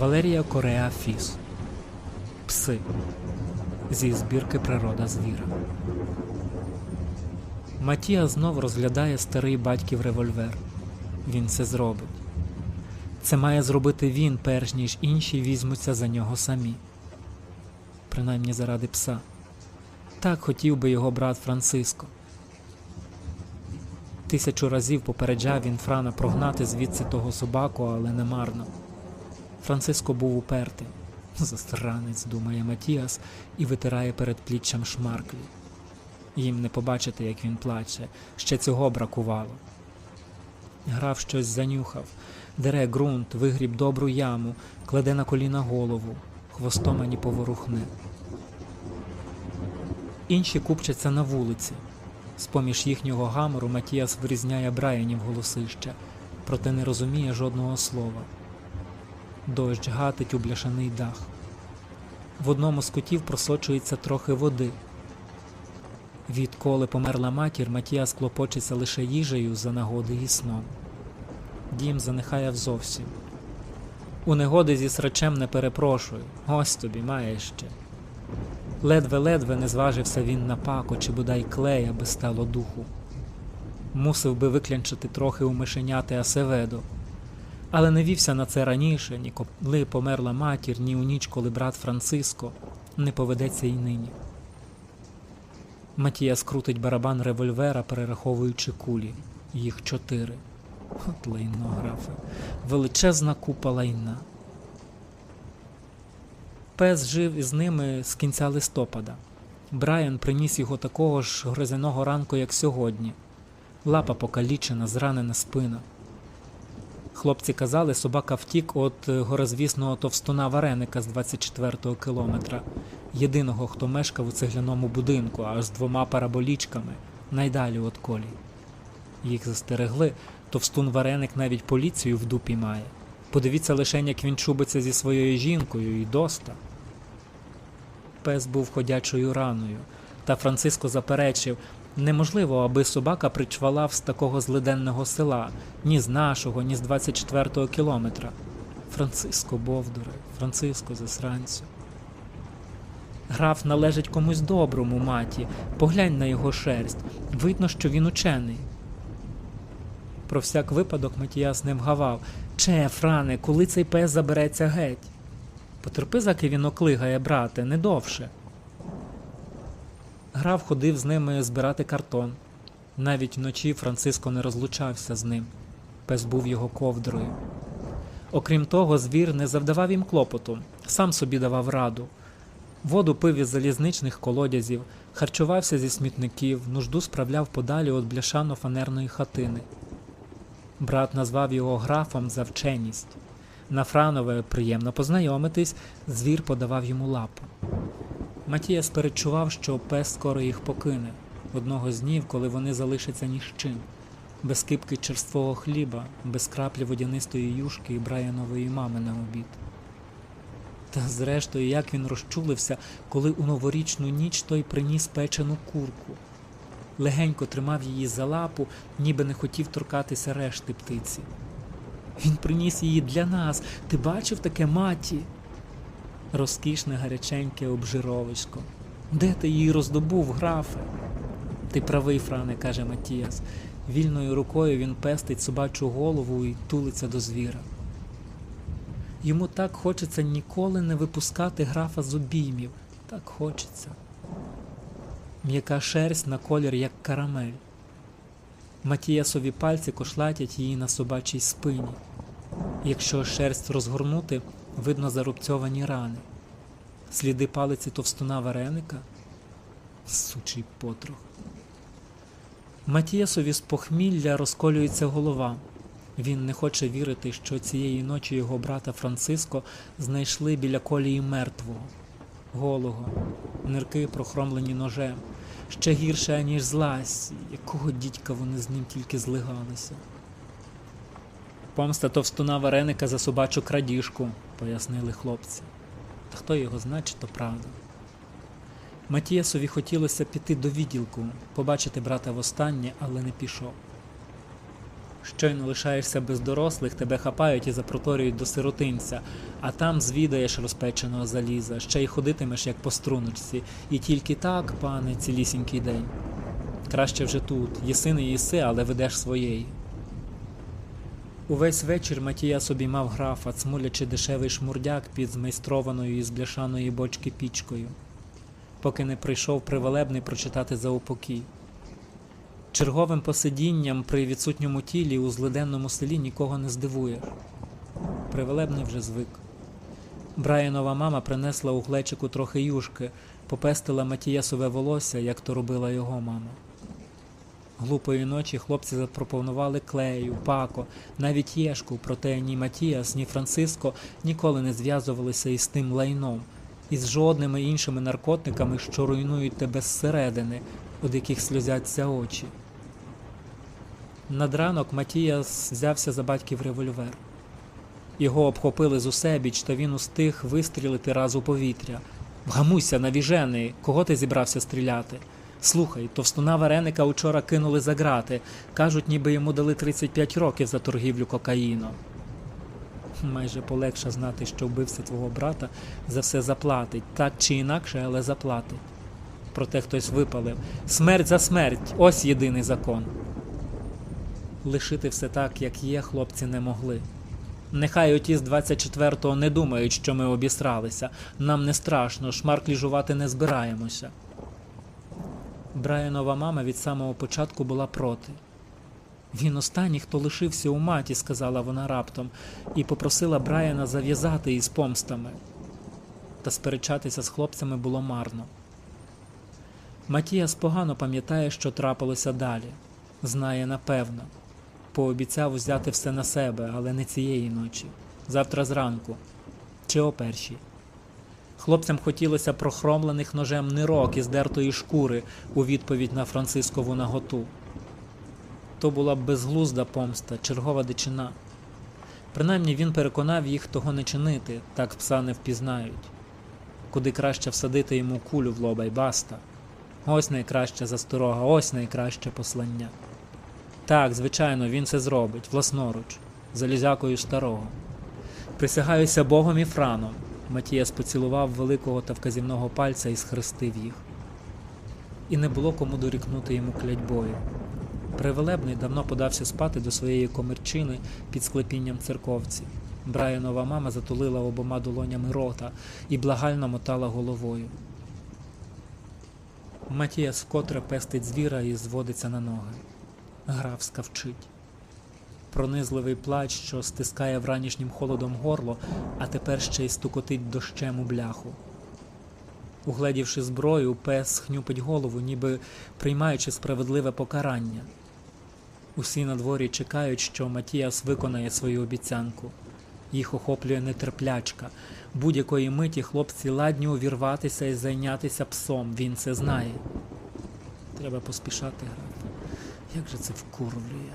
Валерія Кореа Фіс. Пси. Зі збірки Природа звіра. Матія знов розглядає старий батьків револьвер. Він це зробить. Це має зробити він, перш ніж інші візьмуться за нього самі. Принаймні заради пса. Так хотів би його брат Франциско. Тисячу разів попереджав він Франа прогнати звідси того собаку, але не марно. Франциско був упертий. Застранець, думає Матіас, і витирає перед пліччям шмарклі. Їм не побачити, як він плаче, ще цього бракувало. Граф щось занюхав, дере ґрунт, вигріб добру яму, кладе на коліна голову, хвостом ані поворухне. Інші купчаться на вулиці. З-поміж їхнього гамору Матіас вирізняє Брайанів голосища, проте не розуміє жодного слова. Дощ гатить у бляшаний дах. В одному з котів просочується трохи води. Відколи померла матір, Матіас клопочеться лише їжею за нагоди і сном. Дім занихає зовсім. У негоди зі срачем не перепрошую, ось тобі має ще. Ледве-ледве не зважився він на пако чи бодай клей, аби стало духу. Мусив би виклянчити трохи у мишеняти Асеведо. Але не вівся на це раніше, ні коли померла матір, ні у ніч, коли брат Франциско не поведеться й нині. Матія скрутить барабан револьвера, перераховуючи кулі. Їх чотири. От лайно, графе. Величезна купа лайна. Пес жив із ними з кінця листопада. Брайан приніс його такого ж грозяного ранку, як сьогодні. Лапа покалічена, зранена спина. Хлопці казали, собака втік від горозвісного товстуна вареника з 24-го кілометра, єдиного, хто мешкав у цегляному будинку, аж з двома параболічками, найдалі від колій. Їх застерегли, товстун вареник навіть поліцію в дупі має. Подивіться лише, як він чубиться зі своєю жінкою, і доста. Пес був ходячою раною, та Франциско заперечив, неможливо, аби собака причвалав з такого злиденного села, ні з нашого, ні з 24-го кілометра. Франциско Бовдуре, Франциско засранцю. Граф належить комусь доброму, маті. Поглянь на його шерсть. Видно, що він учений. Про всяк випадок Матіас не вгавав. Че, Фране, коли цей пес забереться геть? Потерпи, заки він оклигає, брате, не довше. Граф ходив з ними збирати картон. Навіть вночі Франциско не розлучався з ним. Пес був його ковдрою. Окрім того, звір не завдавав їм клопоту, сам собі давав раду. Воду пив із залізничних колодязів, харчувався зі смітників, нужду справляв подалі від бляшано-фанерної хатини. Брат назвав його графом за вченість. На Франове приємно познайомитись, звір подавав йому лапу. Матія сперечував, що пес скоро їх покине, одного з днів, коли вони залишаться ні з чим, без кипки черствого хліба, без краплі водянистої юшки і браянової мами на обід. Та зрештою, як він розчулився, коли у новорічну ніч той приніс печену курку. Легенько тримав її за лапу, ніби не хотів торкатися решти птиці. Він приніс її для нас. Ти бачив таке маті? Розкішне гаряченьке обжировисько. Де ти її роздобув, графе? Ти правий, Фране, каже Матіас. Вільною рукою він пестить собачу голову і тулиться до звіра. Йому так хочеться ніколи не випускати графа з обіймів. Так хочеться. М'яка шерсть на колір, як карамель. Матіясові пальці кошлатять її на собачій спині. Якщо шерсть розгорнути, видно зарубцьовані рани. Сліди палиці товстуна вареника. Сучий потрох. Матіясові з похмілля розколюється голова. Він не хоче вірити, що цієї ночі його брата Франциско знайшли біля колії мертвого, голого, нирки прохромлені ножем, ще гірше, ніж злась, якого дідька вони з ним тільки злигалися. Помста товстуна вареника за собачу крадіжку, пояснили хлопці. Та хто його знає, чи то правда. Матіасові хотілося піти до відділку, побачити брата востаннє, але не пішов. Щойно лишаєшся без дорослих, тебе хапають і запроторюють до сиротинця, а там звідаєш розпеченого заліза, ще й ходитимеш як по струночці, і тільки так, пане, цілісінький день. Краще вже тут, їси не їси, але ведеш своєї. Увесь вечір Матія собі мав графа, цмулячи дешевий шмурдяк під змайстрованою із бляшаної бочки пічкою, поки не прийшов привалебний прочитати заупокій. Черговим посидінням при відсутньому тілі у злиденному селі нікого не здивуєш. Привелебний вже звик. Брайанова мама принесла у глечику трохи юшки, попестила Матіясове волосся, як то робила його мама. Глупої ночі хлопці запропонували клею, пако, навіть єшку, проте ні Матіас, ні Франциско ніколи не зв'язувалися із тим лайном, із жодними іншими наркотиками, що руйнують тебе зсередини, від яких сльозяться очі. Над ранок Матіас взявся за батьків револьвер. Його обхопили з усебіч, та він устиг вистрілити раз у повітря. Вгамуйся, навіжений, кого ти зібрався стріляти? Слухай, товстуна вареника учора кинули за грати. Кажуть, ніби йому дали 35 років за торгівлю кокаїном. Майже полегше знати, що вбився твого брата, за все заплатить, так чи інакше, але заплатить. Проте хтось випалив. Смерть за смерть, ось єдиний закон. Лишити все так, як є, хлопці не могли. Нехай оті з 24-го не думають, що ми обісралися. Нам не страшно, шмарклі жувати не збираємося. Брайанова мама від самого початку була проти. Він останній, хто лишився у маті, сказала вона раптом, і попросила Брайана зав'язати із помстами. Та сперечатися з хлопцями було марно. Матіас погано пам'ятає, що трапилося далі, знає напевно. Пообіцяв взяти все на себе, але не цієї ночі, завтра зранку чи о першій. Хлопцям хотілося прохромлених ножем нирок із дертої шкури у відповідь на Францискову наготу. То була безглузда помста, чергова дичина. Принаймні він переконав їх того не чинити, так пса не впізнають. Куди краще всадити йому кулю в лоба й баста. Ось найкраща засторога, ось найкраще послання. Так, звичайно, він це зробить, власноруч, залізякою старого. Присягаюся Богом і Франом. Матіяс поцілував великого та вказівного пальця і схрестив їх. І не було кому дорікнути йому клятьбою. Привелебний давно подався спати до своєї комірчини під склепінням церковці. Брайанова мама затулила обома долонями рота і благально мотала головою. Матіяс вкотре пестить звіра і зводиться на ноги. Граф скавчить. Пронизливий плач, що стискає вранішнім холодом горло, а тепер ще й стукотить дощем у бляху. Угледівши зброю, пес хнюпить голову, ніби приймаючи справедливе покарання. Усі на дворі чекають, що Матіас виконає свою обіцянку. Їх охоплює нетерплячка. Будь-якої миті хлопці ладні увірватися і зайнятися псом. Він це знає. Треба поспішати графе. Як же це вкурвлює?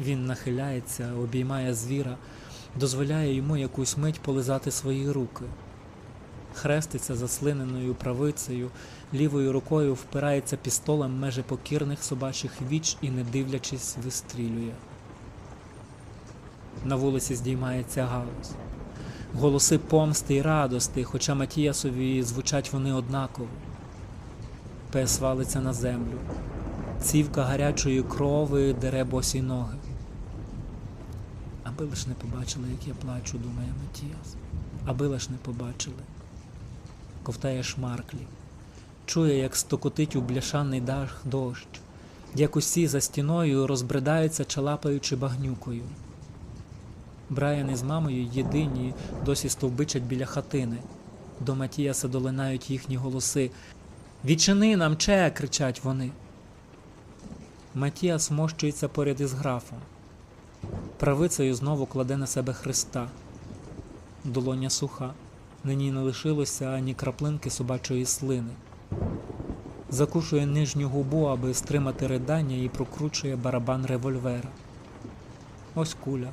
Він нахиляється, обіймає звіра, дозволяє йому якусь мить полизати свої руки. Хреститься заслиненою правицею, лівою рукою впирається пістолем межі покірних собачих віч і, не дивлячись, вистрілює. На вулиці здіймається галузь. Голоси помсти й радости, хоча Матіясові звучать вони однаково. Пес валиться на землю. Цівка гарячої крови дере босі ноги. Аби лиш не побачили, як я плачу, думає Матіас. Аби лиш не побачили. Ковтає шмарклі. Чує, як стокотить у бляшаний дах дощ, як усі за стіною розбридаються, чалапаючи багнюкою. Брайан із мамою єдині досі стовбичать біля хатини. До Матіяса долинають їхні голоси. Відчини нам, че! кричать вони. Матіас мощується поряд із графом. Правицею знову кладе на себе Христа. Долоня суха. Нині не лишилося ані краплинки собачої слини. Закушує нижню губу, аби стримати ридання, і прокручує барабан револьвера. Ось куля,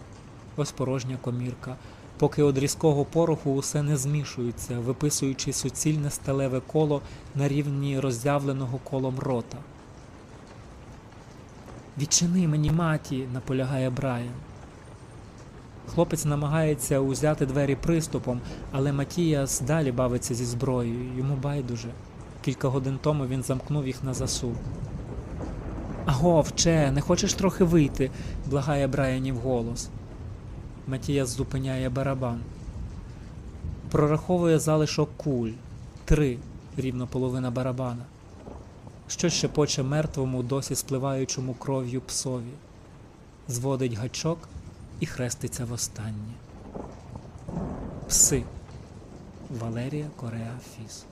ось порожня комірка, поки од різкого пороху усе не змішується, виписуючи суцільне сталеве коло на рівні роззявленого колом рота. Відчини мені маті, наполягає Брайан. Хлопець намагається узяти двері приступом, але Матіас далі бавиться зі зброєю, йому байдуже. Кілька годин тому він замкнув їх на засув. Агов, Че, не хочеш трохи вийти? благає Брайанів голос. Матіас зупиняє барабан. Прораховує залишок куль. Три, рівно половина барабана. Щось шепоче мертвому, досі спливаючому кров'ю псові. Зводить гачок і хреститься востаннє. Пси. Валерія Кореа Фіс.